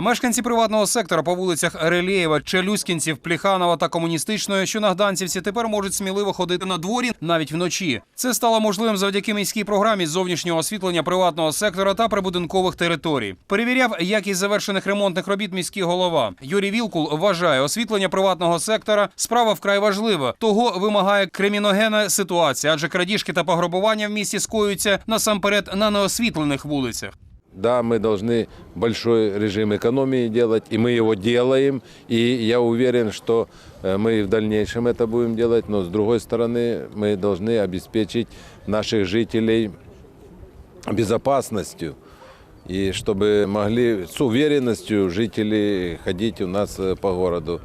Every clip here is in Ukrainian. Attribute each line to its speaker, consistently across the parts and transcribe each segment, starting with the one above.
Speaker 1: Мешканці приватного сектора по вулицях Релєєва, Челюскінців, Пліханова та Комуністичної, що на Гданцівці тепер можуть сміливо ходити на дворі навіть вночі. Це стало можливим завдяки міській програмі зовнішнього освітлення приватного сектора та прибудинкових територій. Перевіряв якість завершених ремонтних робіт міський голова. Юрій Вілкул вважає, освітлення приватного сектора справа вкрай важлива. Того вимагає криміногенна ситуація, адже крадіжки та пограбування в місті скоюються насамперед на неосвітлених вулицях.
Speaker 2: Да, мы должны большой режим экономии делать, и мы его делаем. И я уверен, что э, мы и в дальнейшем это будем делать. Но с другой стороны, мы должны обеспечить наших жителей безопасностью. И чтобы могли с уверенностью жители ходить у нас э, по городу.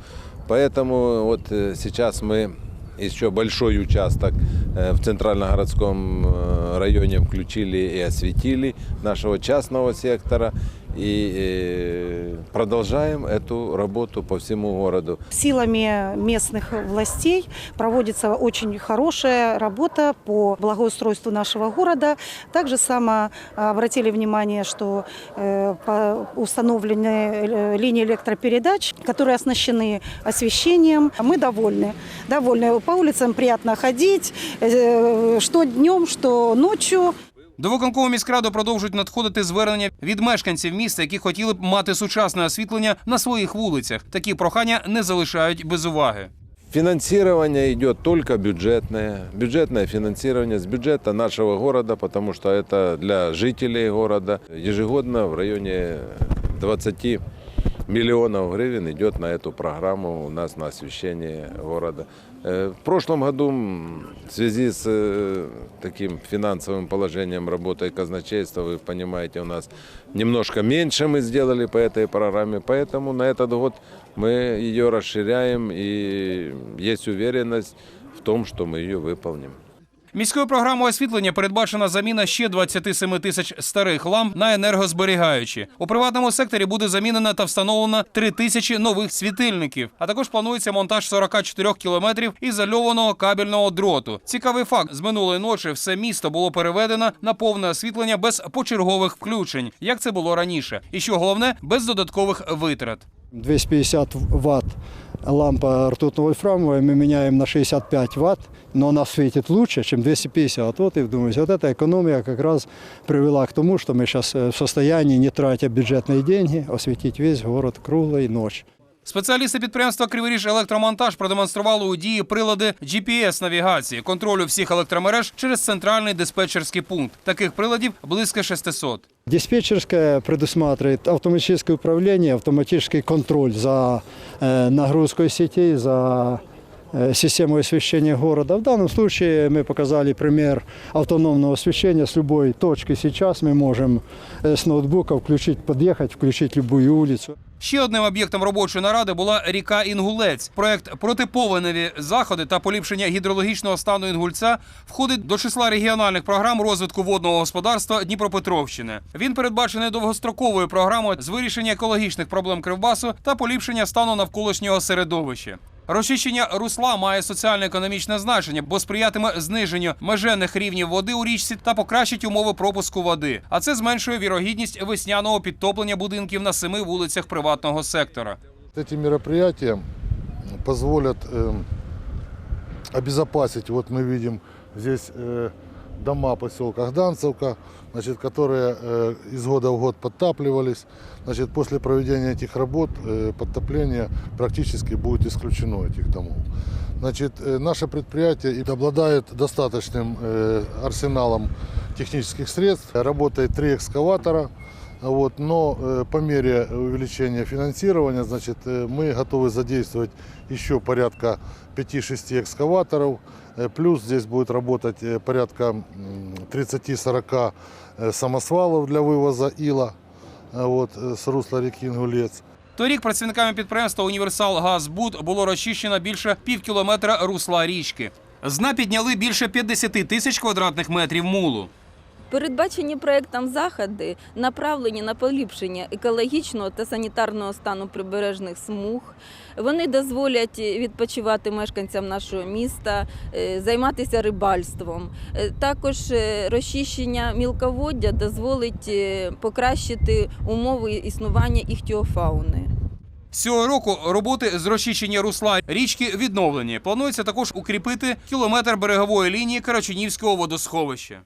Speaker 2: Поэтому вот э, сейчас мы еще большой участок э, в центральногородском э, районе включили и осветили нашего частного сектора И э, продолжаем эту работу по всему городу.
Speaker 3: Силами местных властей проводится очень хорошая работа по благоустройству нашего города. Также само а, обратили внимание, что э, по- установлены э, линии электропередач, которые оснащены освещением. Мы довольны. Довольны. По улицам приятно ходить, э, что днем, что ночью.
Speaker 1: До виконкому міськраду продовжують надходити звернення від мешканців міста, які хотіли б мати сучасне освітлення на своїх вулицях. Такі прохання не залишають без уваги.
Speaker 2: Финансирование идет только бюджетное. Бюджетное финансирование с бюджета нашего города, потому что это для жителей города. Ежегодно в районе 20 миллионов гривен идет на эту программу у нас на освещение города. Э, В прошлом году м, в связи с э, таким финансовым положением работы казначейства, вы понимаете, у нас немножко меньше мы сделали по этой программе, поэтому на этот год мы ее расширяем и есть уверенность в том, что мы ее выполним.
Speaker 1: Міською програмою освітлення передбачена заміна ще 27 тисяч старих ламп на енергозберігаючі. У приватному секторі буде замінено та встановлено 3 тисячі нових світильників. А також планується монтаж 44 кілометрів ізольованого кабельного дроту. Цікавий факт: з минулої ночі все місто було переведено на повне освітлення без почергових включень, як це було раніше. І що головне, без додаткових витрат.
Speaker 4: 250 ватт лампа ртутно-вольфрамовая, мы меняем на 65 ватт, но она светит лучше, чем 250. Вот и думаете, вот эта экономия как раз привела к тому, что мы сейчас в состоянии, не тратя бюджетные деньги, осветить весь город круглой ночь.
Speaker 1: Спеціалісти підприємства Криворіж Електромонтаж продемонстрували у дії прилади GPS-навігації, контролю всіх електромереж через центральний диспетчерський пункт. Таких приладів близько 600.
Speaker 4: Диспетчерская предусматривает автоматическое управление, автоматический контроль за нагрузкою нагрузкой сетей, за э, системой освещения города. В данном случае мы показали пример автономного освещения с любой точки. Сейчас мы можем э, с ноутбука включить, подъехать, включить любую улицу.
Speaker 1: Ще одним об'єктом робочої наради була ріка Інгулець. Проект протиповеневі заходи та поліпшення гідрологічного стану Інгульця входить до числа регіональних програм розвитку водного господарства Дніпропетровщини. Він передбачений довгостроковою програмою з вирішення екологічних проблем Кривбасу та поліпшення стану навколишнього середовища. Розчищення русла має соціально-економічне значення, бо сприятиме зниженню межених рівнів води у річці та покращить умови пропуску води. А це зменшує вірогідність весняного підтоплення будинків на семи вулицях приватного сектора.
Speaker 5: Эти мероприятия позволят э, обезопасить, вот мы видим здесь э, дома поселка Гданцевка, значит, которые э, из года в год подтапливались. Значит, после проведения этих работ э, подтопление практически будет исключено этих домов. Значит, э, наше предприятие и обладает достаточным э, арсеналом технических средств. Работает три экскаватора. Вот, но э, по мере увеличения финансирования значит, э, мы готовы задействовать еще порядка 5-6 экскаваторов. Э, плюс здесь будет работать э, порядка м, 30-40 э, самосвалов для вывоза ила э, вот, э, с русла реки Ингулец.
Speaker 1: Торік працівниками підприємства Універсал Газбуд було розчищено більше пів кілометра русла річки. З дна підняли більше 50 тисяч квадратних метрів мулу.
Speaker 6: Передбачені проектом заходи направлені на поліпшення екологічного та санітарного стану прибережних смуг. Вони дозволять відпочивати мешканцям нашого міста, е, займатися рибальством. Е, Також е, розчищення мілководдя дозволить покращити умови існування іхтіофауни.
Speaker 1: Цього року роботи з розчищення русла річки відновлені. Планується також укріпити кілометр берегової лінії Карачунівського водосховища.